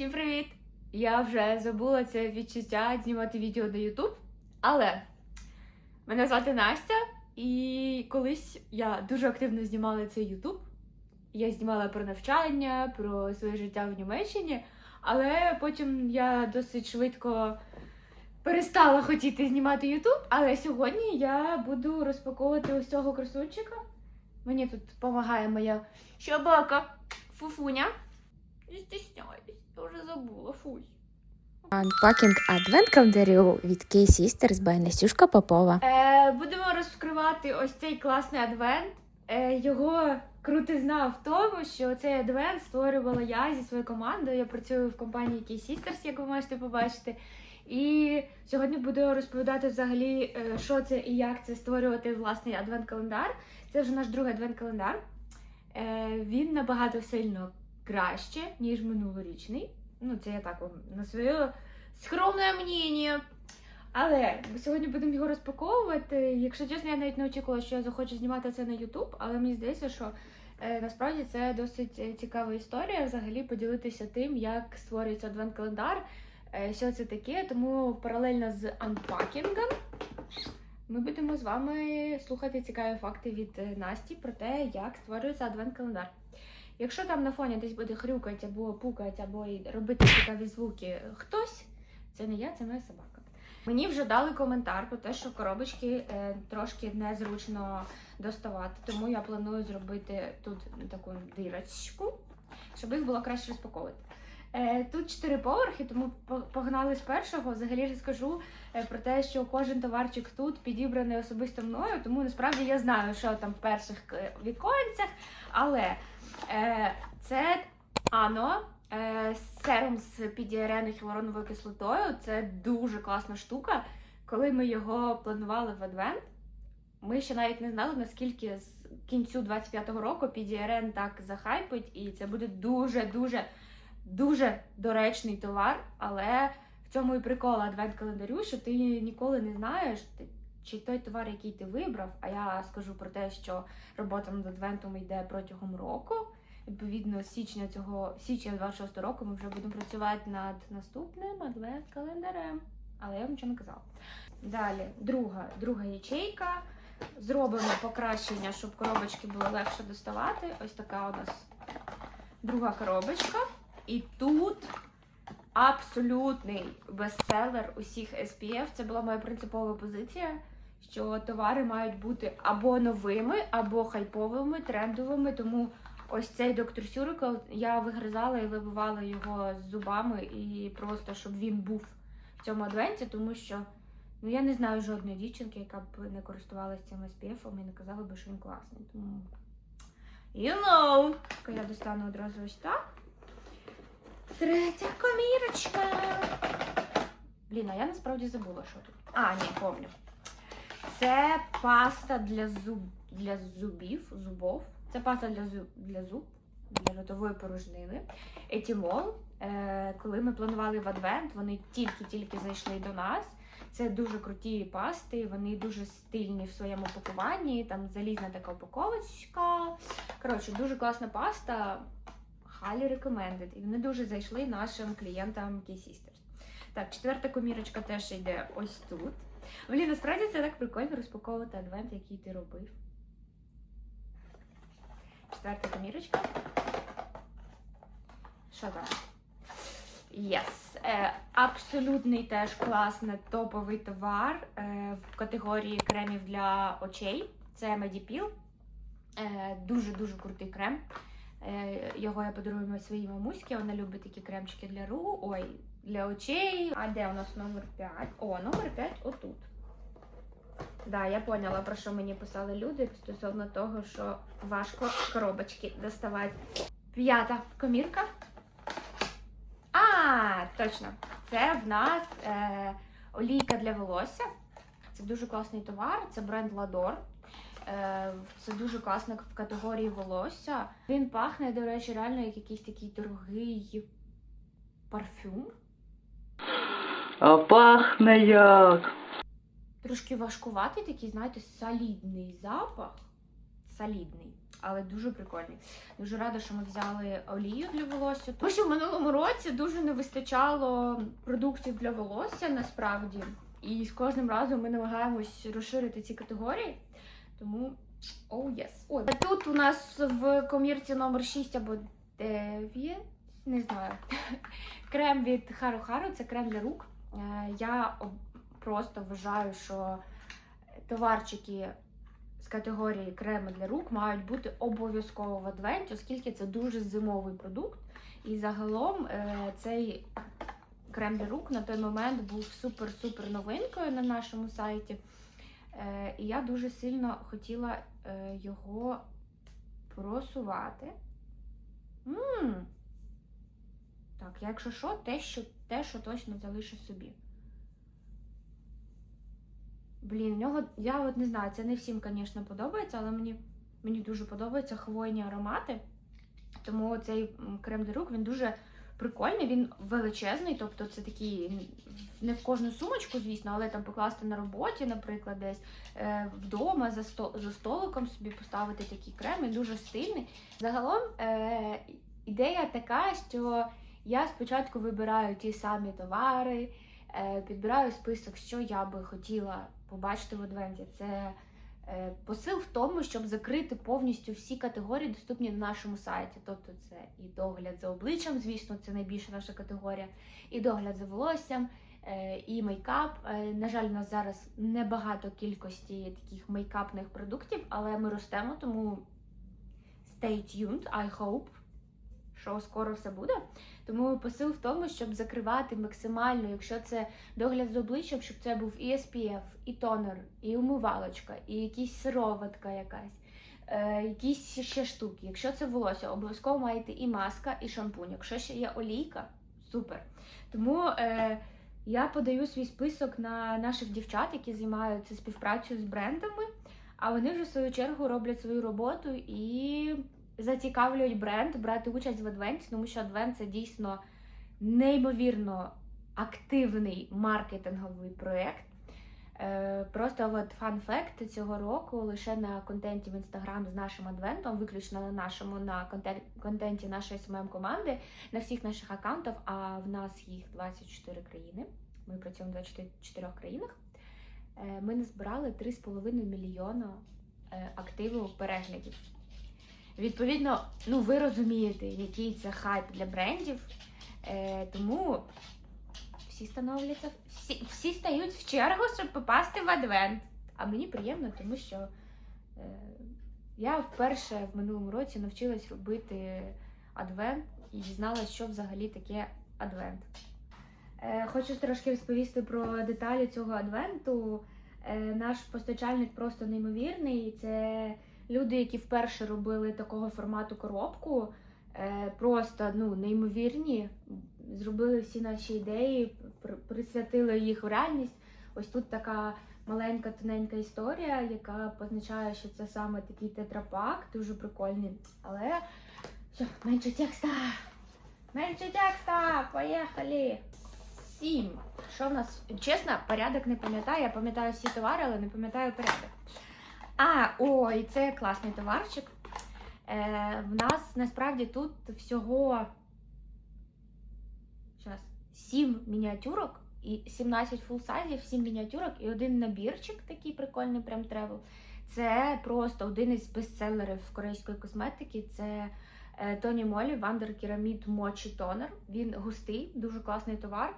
Всім привіт! Я вже забула це відчуття знімати відео на YouTube, але мене звати Настя, і колись я дуже активно знімала цей YouTube. Я знімала про навчання, про своє життя в Німеччині, але потім я досить швидко перестала хотіти знімати YouTube, але сьогодні я буду розпаковувати ось цього красунчика. Мені тут допомагає моя щобака Фуфуня. Не стісняюсь, я вже забула, фусь. Unpacking адвент календарю від K-Sisters by Настюшка Попова. Е, будемо розкривати ось цей класний адвент. Е, його крутизна в тому, що цей адвент створювала я зі своєю командою. Я працюю в компанії K-Sisters, як ви можете побачити. І сьогодні буду розповідати взагалі, е, що це і як це створювати власний адвент-календар. Це вже наш другий адвент-календар. Е, він набагато сильно краще, ніж минулорічний. Ну, це я так вам на своє скромне мнення. Але сьогодні будемо його розпаковувати. Якщо чесно, я навіть не очікувала, що я захочу знімати це на YouTube, але мені здається, що е, насправді це досить е, цікава історія взагалі поділитися тим, як створюється адвент-календар, е, що це таке. Тому паралельно з анпакінгом ми будемо з вами слухати цікаві факти від е, Насті про те, як створюється адвент-календар. Якщо там на фоні десь буде хрюкати або пукати, або робити цікаві звуки хтось, це не я, це моя собака. Мені вже дали коментар про те, що коробочки е, трошки незручно доставати, тому я планую зробити тут таку дирочку, щоб їх було краще розпаковувати. Е, тут чотири поверхи, тому погнали з першого. Взагалі ж скажу е, про те, що кожен товарчик тут підібраний особисто мною, тому насправді я знаю, що там в перших е, віконцях, але це Ано. Серум з підіарену і хлороновою кислотою. Це дуже класна штука. Коли ми його планували в адвент, ми ще навіть не знали, наскільки з кінцю 25-го року підіарен так захайпить, і це буде дуже-дуже дуже доречний товар. Але в цьому і прикол адвент-календарю, що ти ніколи не знаєш, чи той товар, який ти вибрав, а я скажу про те, що робота над адвентом йде протягом року. Відповідно, з січня цього січня 26 року ми вже будемо працювати над наступним адвент-календарем. Але я вам нічого не казала. Далі, друга, друга ячейка. Зробимо покращення, щоб коробочки було легше доставати. Ось така у нас друга коробочка. І тут абсолютний бестселер усіх SPF. Це була моя принципова позиція, що товари мають бути або новими, або хайповими, трендовими. Тому ось цей доктор Сюрикл я вигризала і вибивала його з зубами, і просто щоб він був в цьому адвенті, тому що ну я не знаю жодної дівчинки, яка б не користувалася цим SPF і не казала би, що він класний. Тому you know, я достану одразу ось так. Третя комірочка. Блін, а я насправді забула, що тут. А, ні, помню. Це паста для зуб для зубів, зубов. Це паста для зуб для зуб, для ротової порожнини. Етімол. Е, коли ми планували в адвент, вони тільки-тільки зайшли до нас. Це дуже круті пасти, вони дуже стильні в своєму пакуванні. Там залізна така упаковочка. Коротше, дуже класна паста. Highly recommended. І вони дуже зайшли нашим клієнтам K-Sisters. Так, четверта комірочка теж йде ось тут. Блін, насправді це так прикольно розпаковувати адвент, який ти робив. Четверта комірочка. Що там? Yes. Е, абсолютний теж класний топовий товар е, в категорії кремів для очей. Це. Е, дуже-дуже крутий крем. Е, його я подарую своїй мамуськи. Вона любить такі кремчики для ру. Ой, для очей. А де у нас номер 5? О, номер 5 отут. Да, я поняла, про що мені писали люди стосовно того, що важко коробочки доставати. П'ята комірка. А, точно. Це в нас е, олійка для волосся. Це дуже класний товар. Це бренд Lador. Е, це дуже класно в категорії волосся. Він пахне, до речі, реально як якийсь такий дорогий парфюм. А пахне як. Трошки важкуватий, такий, знаєте, солідний запах. Солідний. але дуже прикольні. Дуже рада, що ми взяли олію для волосся. Тому що в минулому році дуже не вистачало продуктів для волосся насправді. І з кожним разом ми намагаємось розширити ці категорії. Тому оу oh, єс. Ой, тут у нас в комірці номер 6 або 9, не знаю. Крем від Хару Хару, це крем для рук. Е, Я просто вважаю, що товарчики з категорії креми для рук мають бути обов'язково в адвенті, оскільки це дуже зимовий продукт. І загалом е, цей крем для рук на той момент був супер-супер новинкою на нашому сайті. Е, І я дуже сильно хотіла е, його просувати. м Так, якщо що, те, що, те, що точно залишу собі. Блін, в нього, я от не знаю, це не всім, звісно, подобається, але мені, мені дуже подобаються хвойні аромати. Тому цей крем для рук він дуже прикольний, він величезний, тобто це такий не в кожну сумочку, звісно, але там покласти на роботі, наприклад, десь е, вдома за, сто, за столиком собі поставити такий крем, він дуже стильний. Загалом е, ідея така, що я спочатку вибираю ті самі товари, е, підбираю список, що я би хотіла побачити в адвенті. Це посил в тому, щоб закрити повністю всі категорії, доступні на нашому сайті. Тобто це і догляд за обличчям, звісно, це найбільша наша категорія, і догляд за волоссям, е, і мейкап. Е, На жаль, у нас зараз небагато кількості таких мейкапних продуктів, але ми ростемо, тому stay tuned, I hope, що скоро все буде. Тому посил в тому, щоб закривати максимально, якщо це догляд з обличчям, щоб це був і SPF, і тонер, і умивалочка, і якась сироватка якась, е, якісь ще штуки. Якщо це волосся, обов'язково маєте і маска, і шампунь. Якщо ще є олійка, супер. Тому е, я подаю свій список на наших дівчат, які займаються співпрацею з брендами, а вони вже в свою чергу роблять свою роботу і зацікавлюють бренд брати участь в адвенті, тому що адвент це дійсно неймовірно активний маркетинговий проєкт. Е, Просто от фан факт цього року лише на контенті в інстаграм з нашим адвентом, виключно на нашому на контенті нашої СММ команди, на всіх наших аккаунтах, а в нас їх 24 країни. Ми працюємо в 24 країнах. Е, Ми назбирали 3,5 мільйона е, активу переглядів. Відповідно, ну ви розумієте, який це хайп для брендів. Е, тому всі становляться, всі, всі стають в чергу, щоб попасти в адвент. А мені приємно, тому що е, я вперше в минулому році навчилась робити адвент і дізналась, що взагалі таке адвент. Е, хочу трошки розповісти про деталі цього адвенту. Е, наш постачальник просто неймовірний. Це люди, які вперше робили такого формату коробку, е, просто ну, неймовірні. Зробили всі наші ідеї, присвятили їх в реальність. Ось тут така маленька тоненька історія, яка позначає, що це саме такий тетрапак, дуже прикольний. Але все, менше текста. Менше текста! Поїхали! Сім. Що в нас? Чесно, порядок не пам'ятаю. Я пам'ятаю всі товари, але не пам'ятаю порядок. А, ой, це класний товарчик. Е, в нас насправді тут всього щас, 7 мініатюрок і 17 фулсайзів, 7 мініатюрок і один набірчик, такий прикольний, прям тревел. Це просто один із бестселерів корейської косметики. Це е, Тоні Молі Вандер Керамід Мочі Тонер. Він густий, дуже класний товар.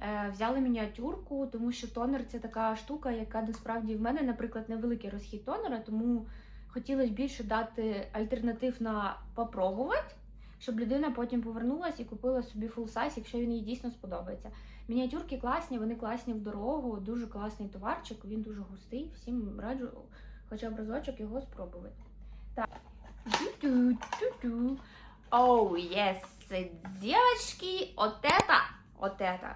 Е, Взяли мініатюрку, тому що тонер це така штука, яка насправді в мене, наприклад, невеликий розхід тонера, тому хотілося більше дати альтернатив на попробувати, щоб людина потім повернулася і купила собі фул сайз, якщо він їй дійсно сподобається. Мініатюрки класні, вони класні в дорогу, дуже класний товарчик, він дуже густий. Всім раджу хоча б разочок його спробувати. Так. Оу, єс, дівчатки, от это, от это.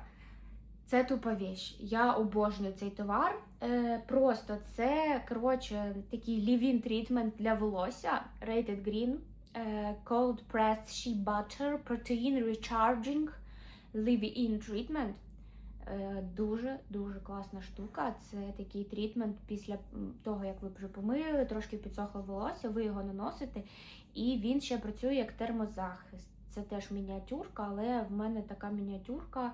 Це тупа віч. Я обожнюю цей товар. Е, просто це коротше такий leave-in treatment для волосся. Rated Green. Е, cold pressed shea butter protein recharging leave-in treatment. Е, Дуже дуже класна штука. Це такий трітмент після того, як ви вже помили, трошки підсохло волосся, ви його наносите, і він ще працює як термозахист. Це теж мініатюрка, але в мене така мініатюрка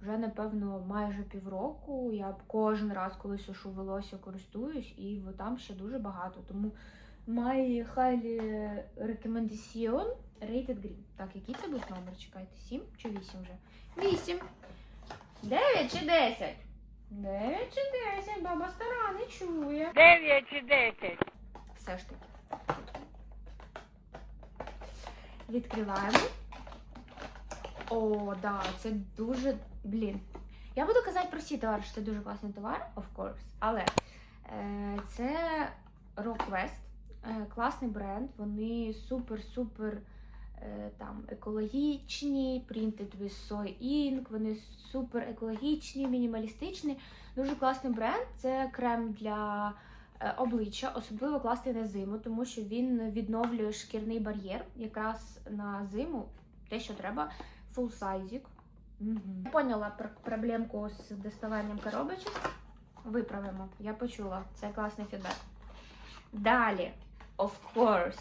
вже напевно майже півроку. Я кожен раз, коли сушу волосся, користуюсь, і там ще дуже багато. Тому my highly recommendation rated green. Так, який це був номер? Чекайте, 7 чи 8 вже? 8. 9 чи 10? 9 чи 10, баба стара не чує. Дев'ять чи десять. Все ж таки. Відкриваємо. О, да, це дуже. Блін. Я буду казати про всі товари, що це дуже класний товар, of course. Але е, це Rockvest. Е, класний бренд. Вони супер-супер е, там екологічні, printed with soy ink, вони супер екологічні, мінімалістичні. Дуже класний бренд. Це крем для е, обличчя, особливо класний на зиму, тому що він відновлює шкірний бар'єр якраз на зиму, те, що треба, full сайзік. Угу. Поняла про проблемку з доставанням коробочок. Виправимо. Я почула. Це класний фідбек. Далі, of course.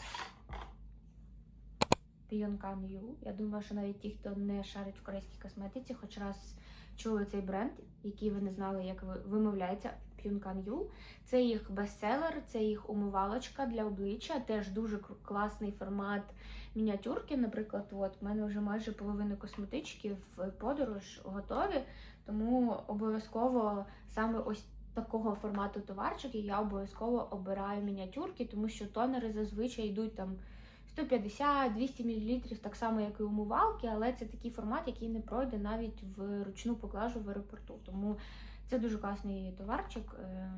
Pionka New. Я думаю, що навіть ті, хто не шарить в корейській косметиці, хоч раз чули цей бренд, який ви не знали, як вимовляється. Pionka New. Це їх бестселер, це їх умивалочка для обличчя. Теж дуже класний формат мініатюрки. Наприклад, от в мене вже майже половина косметички в подорож готові. Тому обов'язково саме ось такого формату товарчики я обов'язково обираю мініатюрки, тому що тонери зазвичай йдуть там 150-200 мл, так само, як і умивалки, але це такий формат, який не пройде навіть в ручну поклажу в аеропорту. Тому це дуже класний товарчик е,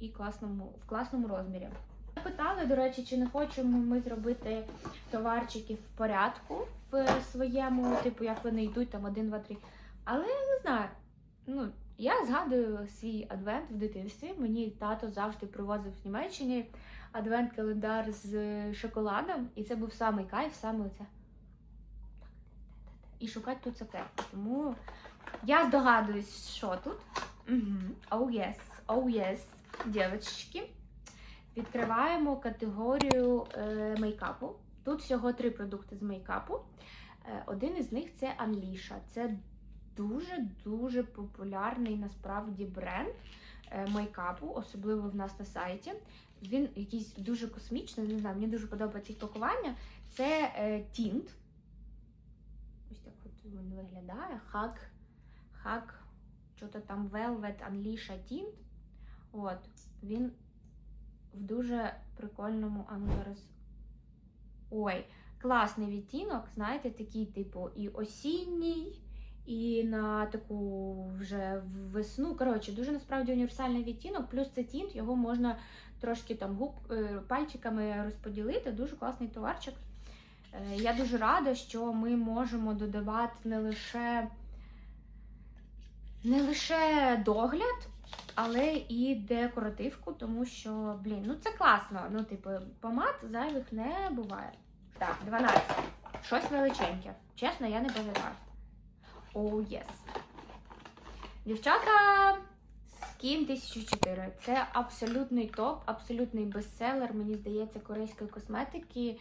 і класному, в класному розмірі. Питали, до речі, чи не хочемо ми зробити товарчики в порядку в своєму, типу, як вони йдуть там 1, 2, 3. Але я не знаю. Ну, я згадую свій адвент в дитинстві. Мені тато завжди привозив з Німеччини адвент-календар з шоколадом, і це був самий кайф, саме оце. І шукати тут цукерку. Тому я здогадуюсь, що тут. Угу. Oh yes, oh yes. Відкриваємо категорію е, мейкапу. Тут всього три продукти з мейкапу. Е, один із них це Unleasha. Це дуже-дуже популярний насправді бренд е, мейкапу, особливо в нас на сайті. Він якийсь дуже космічний, не знаю, мені дуже подобається пакування. Це е, тінт. Ось так от він виглядає. Хак, хак, що-то там Velvet Unleasha Tint. От, він в дуже прикольному, а зараз. Ой, класний відтінок, знаєте, такий, типу, і осінній, і на таку вже весну. Коротше, дуже насправді універсальний відтінок, плюс це тінт, його можна трошки там губ, е, пальчиками розподілити. Дуже класний товарчик. Е, Я дуже рада, що ми можемо додавати не лише, не лише догляд, але і декоративку, тому що, блін, ну це класно. Ну, типу, помад зайвих не буває. Так, 12. Щось величеньке. Чесно, я не пам'ятаю. Оу, oh, єс. Дівчата, Skin 1004. Це абсолютний топ, абсолютний бестселер, мені здається, корейської косметики.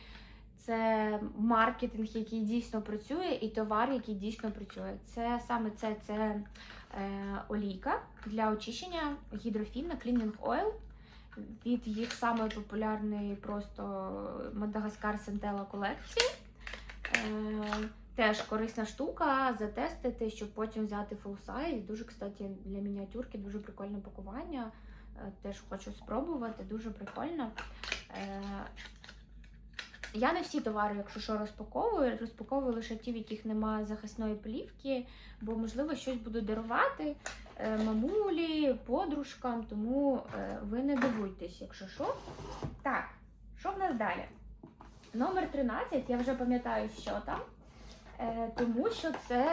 Це маркетинг, який дійсно працює, і товар, який дійсно працює. Це саме це, це олійка для очищення гідрофільна Cleaning Oil від їх самої популярної просто Мадагаскар Сентела колекції. Е, теж корисна штука затестити, щоб потім взяти full size. Дуже, кстати, для мініатюрки дуже прикольне пакування. Е, теж хочу спробувати, дуже прикольно. Е, я не всі товари, якщо що, розпаковую, розпаковую лише ті, в яких немає захисної плівки, бо, можливо, щось буду дарувати е, мамулі, подружкам, тому е, ви не дивуйтесь, якщо що. Так, що в нас далі? Номер 13, я вже пам'ятаю, що там, е, тому що це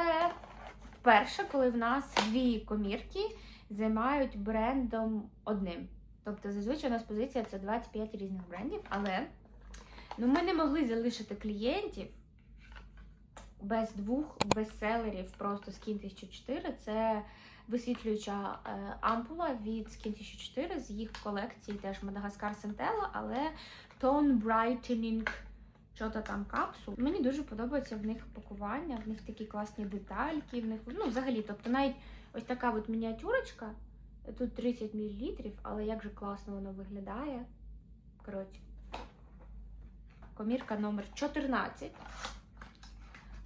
вперше, коли в нас дві комірки займають брендом одним. Тобто, зазвичай у нас позиція це 25 різних брендів, але ну, ми не могли залишити клієнтів без двох бестселерів просто Skin 1004. Це висвітлююча е, ампула від Skin 1004 з їх колекції теж Мадагаскар Сентела, але Tone Brightening що-то там капсул. Мені дуже подобається в них пакування, в них такі класні детальки, в них, ну, взагалі, тобто навіть ось така от мініатюрочка, тут 30 мл, але як же класно воно виглядає. Коротше. Комірка номер 14.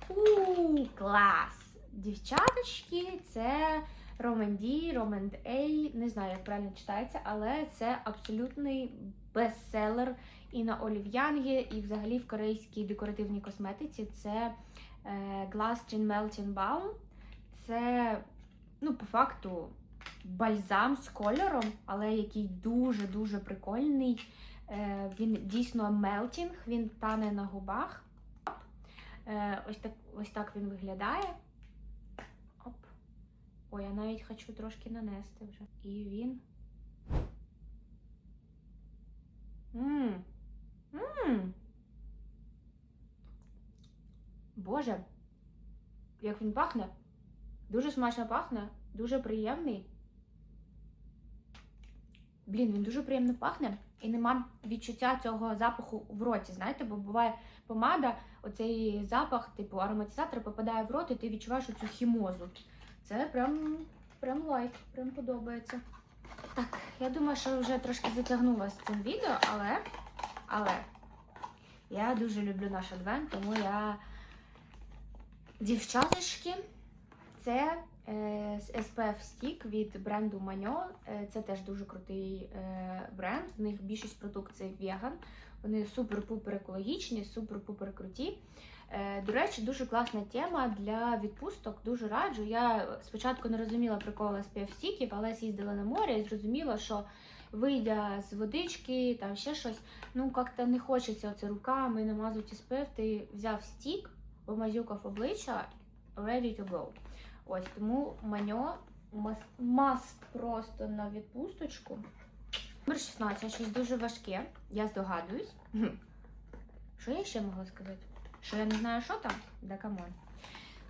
Ууу, клас! Дівчаточки, це Романді, Романд Ей, не знаю, як правильно читається, але це абсолютний бестселер і на олів'янгі, і взагалі в корейській декоративній косметиці. Це е, Glass Gin Melting Balm. Це, ну, по факту, бальзам з кольором, але який дуже-дуже прикольний. Е, він дійсно мелтінг, він тане на губах. Е, ось, так, ось так він виглядає. Оп. Ой, я навіть хочу трошки нанести вже. І він. Мм. Мм. Боже, як він пахне. Дуже смачно пахне, дуже приємний. Блін, він дуже приємно пахне і нема відчуття цього запаху в роті. Знаєте, бо буває помада, оцей запах, типу ароматизатор попадає в рот, і ти відчуваєш оцю хімозу. Це прям, прям лайк, прям подобається. Так, я думаю, що вже трошки затягнула з цим відео, але, але я дуже люблю наш адвент, тому я дівчаточки, це е, SPF Stick від бренду Manyo. Е, Це теж дуже крутий е, бренд. В них більшість продукції веган. Вони супер-пупер екологічні, супер-пупер круті. До речі, дуже класна тема для відпусток. Дуже раджу. Я спочатку не розуміла приколи SPF стіків, але з'їздила на море і зрозуміла, що вийдя з водички, там ще щось, ну як-то не хочеться оце руками намазувати SPF, ти взяв стік, помазюкав обличчя, ready to go. Ось тому маньо мас- маст просто на відпусточку. Номер 16, щось дуже важке, я здогадуюсь. Що я ще могла сказати? Що я не знаю, що там? Да камон.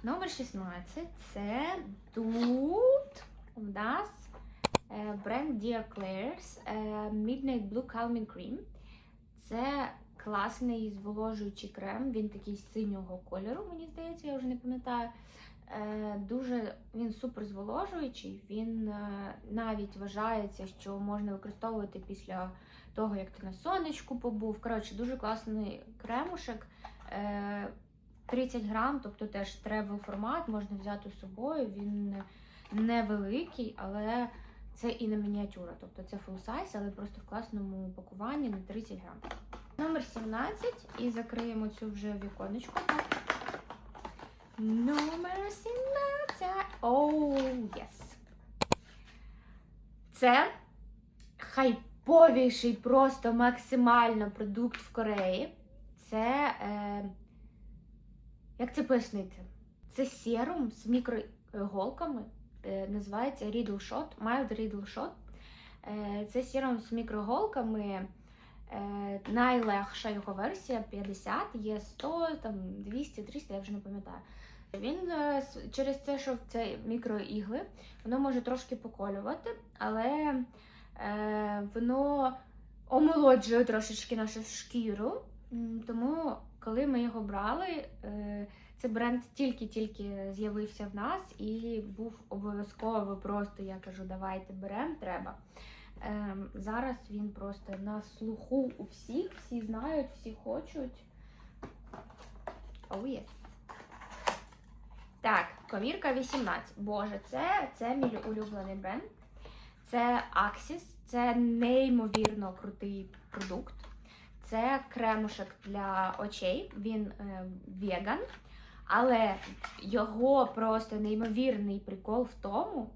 Номер 16 це тут у нас е, бренд Dear Claire's е, Midnight Blue Calming Cream. Це класний зволожуючий крем. Він такий синього кольору, мені здається, я вже не пам'ятаю. Е, Дуже він супер зволожуючий. Він е, навіть вважається, що можна використовувати після того, як ти на сонечку побув. Коротше, дуже класний кремушек. Е, 30 грам, тобто теж тревел формат, можна взяти з собою. Він невеликий, але це і не мініатюра. Тобто це full size, але просто в класному упакуванні на 30 грам. Номер 17 і закриємо цю вже віконечко. Так. Номер 17. Оу, єс. Це хайповіший, просто максимально продукт в Кореї. Це. Е, як це пояснити? Це серум з мікроіголками. Е, називається Riddle Shot, Mild Riddle Shot. Е, це серум з мікроіголками. Е, найлегша його версія 50, є 100, там 200, 300, я вже не пам'ятаю. Він е, через те, що це мікроігли, воно може трошки поколювати, але е, воно омолоджує трошечки нашу шкіру. Тому, коли ми його брали, е, це бренд тільки-тільки з'явився в нас і був обов'язково просто, я кажу, давайте беремо, треба. Ем, зараз він просто на слуху у всіх, всі знають, всі хочуть. Oh, yes. Так, комірка 18. Боже, це, це мій улюблений бренд. Це Axis, це неймовірно крутий продукт. Це кремушек для очей. Він е, веган, але його просто неймовірний прикол в тому,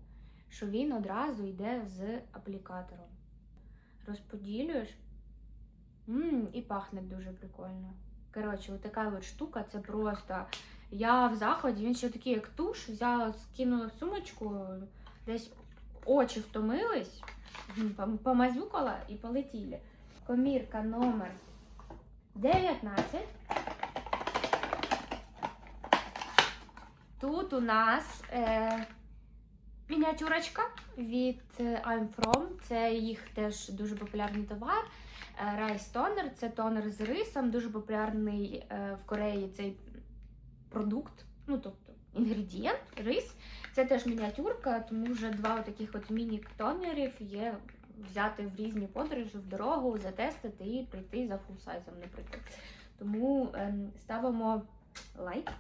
що він одразу йде з аплікатором. Розподілюєш М, і пахне дуже прикольно. Коротше, от така от штука, це просто. Я в заході, він ще такий, як туш, взяла, скинула в сумочку, десь очі втомились, помазюкала і полетіли. Комірка номер 19. Тут у нас е, мініатюрочка від е, I'm From. Це їх теж дуже популярний товар. Е, Rice Toner. Це тонер з рисом, дуже популярний е, в Кореї цей продукт, ну тобто інгредієнт, рис. Це теж мініатюрка, тому вже два таких от міні-тонерів є взяти в різні подорожі, в дорогу, затестити і прийти за фулсайзом, наприклад. Тому ем, ставимо лайк.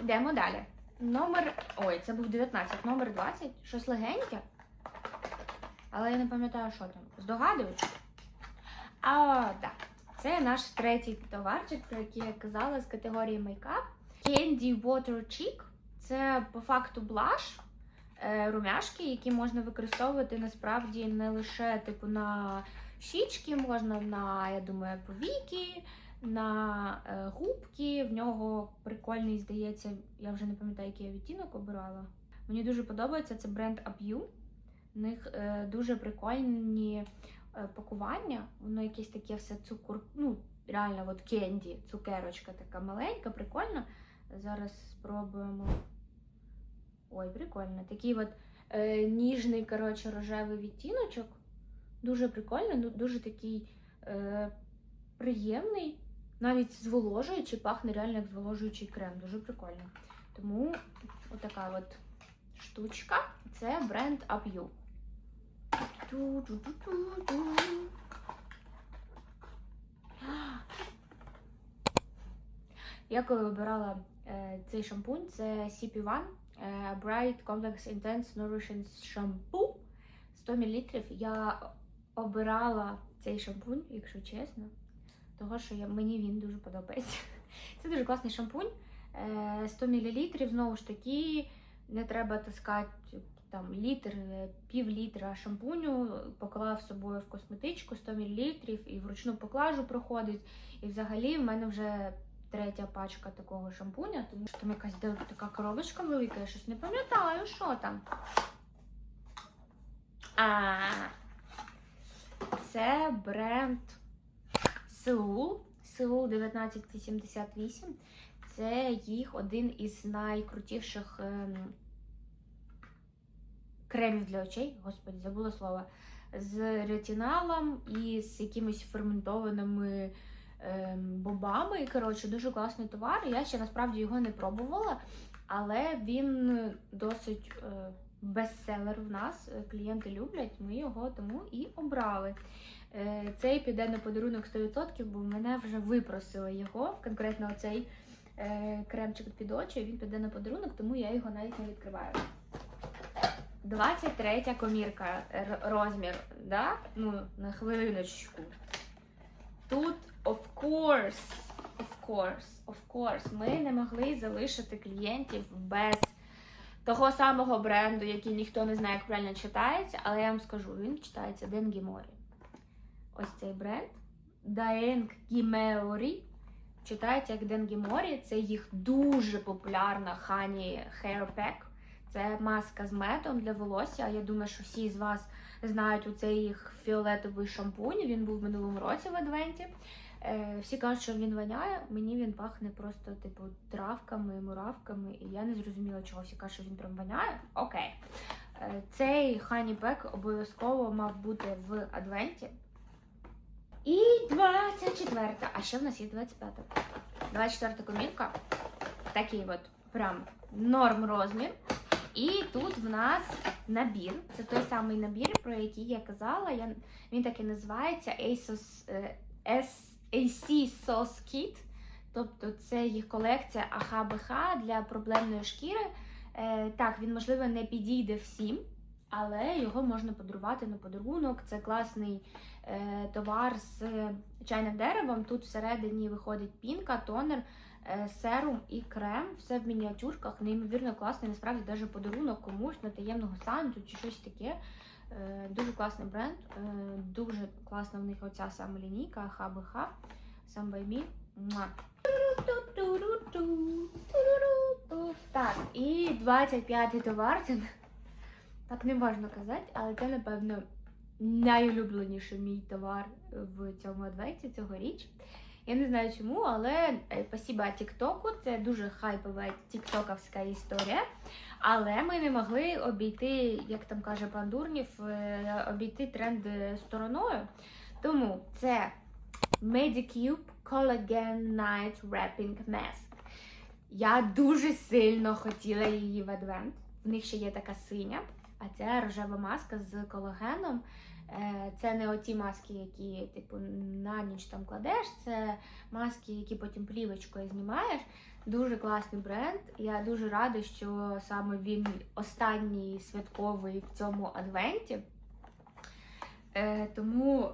Йдемо далі. Номер. Ой, це був 19, номер 20. Щось легеньке. Але я не пам'ятаю, що там. Здогадуюсь. А, так. Це наш третій товарчик, про який я казала з категорії мейкап. Candy Water Cheek. Це по факту блаш, е, румяшки, які можна використовувати насправді не лише типу на щічки, можна на, я думаю, повіки, на е, губки. В нього прикольний, здається, я вже не пам'ятаю, який я відтінок обирала. Мені дуже подобається це бренд Abu. У них е, дуже прикольні пакування. Воно якесь таке все цукор, ну, реально, от кенді, цукерочка така маленька, прикольна. Зараз спробуємо. Ой, прикольно. Такий от е, ніжний, коротше, рожевий відтіночок. Дуже прикольний, ну, дуже такий е, приємний. Навіть зволожуючий, пахне реально як зволожуючий крем. Дуже прикольно. Тому отака от штучка. Це бренд Abu. Ту-ту-ту-ту-ту. Я коли обирала е, цей шампунь, це CP1 е, Bright Complex Intense Nourishing Shampoo 100 мл. Я обирала цей шампунь, якщо чесно, того що я, мені він дуже подобається. Це дуже класний шампунь. Е, 100 мл, знову ж таки, не треба таскати там літр, е, пів літра шампуню, поклав з собою в косметичку 100 мл і вручну поклажу проходить. І взагалі в мене вже третя пачка такого шампуня, тому що там якась така коробочка велика, я щось не пам'ятаю, що там. А, це бренд Seoul. Seoul 1978. Це їх один із найкрутіших ем, кремів для очей. Господи, забула слово. З ретиналом і з якимись ферментованими ем, бобами. Коротше, дуже класний товар. Я ще насправді його не пробувала, але він досить е, бестселер в нас. Е, Клієнти люблять, ми його тому і обрали. Е, Цей піде на подарунок 100%, бо мене вже випросили його, конкретно цей кремчик під очі, він піде на подарунок, тому я його навіть не відкриваю. 23 комірка розмір, да? Ну, на хвилиночку. Тут, of course, of course, of course, ми не могли залишити клієнтів без того самого бренду, який ніхто не знає, як правильно читається, але я вам скажу, він читається Денгіморі. Ось цей бренд. Daeng Gimori. Читається як Денгіморі. Це їх дуже популярна Honey Hair Pack. Це маска з медом для волосся. Я думаю, що всі з вас знають оцей їх фіолетовий шампунь. Він був в минулому році в адвенті. Е, всі кажуть, що він воняє. Мені він пахне просто типу травками, муравками, і я не зрозуміла, чого всі кажуть, що він прям воняє. Окей. Е, цей Pack обов'язково мав бути в адвенті. І 24. А ще в нас є 25. 24 комірка. Такий от прям норм розмір. І тут в нас набір. Це той самий набір, про який я казала. Я, він так і називається ASOS, е, AC Sauce Kit. Тобто це їх колекція АХ-БХ для проблемної шкіри. Е, так, він, можливо, не підійде всім, але його можна подарувати на подарунок. Це класний е, товар з чайним деревом. Тут всередині виходить пінка, тонер, серум і крем. Все в мініатюрках, неймовірно класний, насправді навіть подарунок комусь на таємного санту чи щось таке. Е, Дуже класний бренд, е, дуже класна в них оця саме лінійка ХБХ, сам баймі. Так, і 25-й товар. Це так не можна казати, але це, напевно, найулюбленіший мій товар в цьому адвенті цьогоріч. Я не знаю чому, але е, спасіба Тіктоку, це дуже хайпова тіктоковська історія. Але ми не могли обійти, як там каже пан Дурнів, е, обійти тренд е, стороною. Тому це Medicube Collagen Night Wrapping Mask. Я дуже сильно хотіла її в адвент. В них ще є така синя, а це рожева маска з колагеном. Е, Це не оті маски, які типу на ніч там кладеш. Це маски, які потім плівочкою знімаєш. Дуже класний бренд. Я дуже рада, що саме він останній святковий в цьому адвенті. Е, тому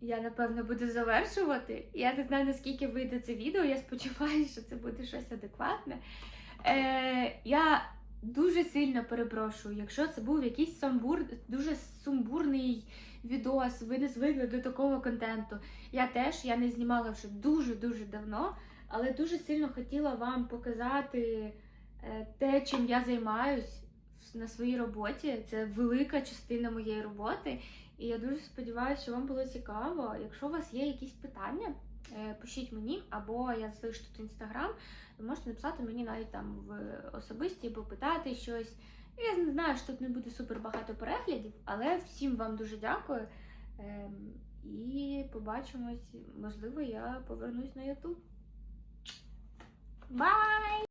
я напевно буду завершувати. Я не знаю, наскільки вийде це відео. Я сподіваюся, що це буде щось адекватне. Е, я дуже сильно перепрошую, якщо це був якийсь самбур, дуже сумбурний відос, ви не звикли до такого контенту. Я теж я не знімала вже дуже-дуже давно, але дуже сильно хотіла вам показати е, те, чим я займаюсь на своїй роботі. Це велика частина моєї роботи. І я дуже сподіваюся, що вам було цікаво. Якщо у вас є якісь питання, пишіть мені, або я залишу тут інстаграм, ви можете написати мені навіть там в особисті, попитати щось. Я знаю, що тут не буде супер багато переглядів, але всім вам дуже дякую. Ем, і побачимось. Можливо, я повернусь на YouTube. Бай!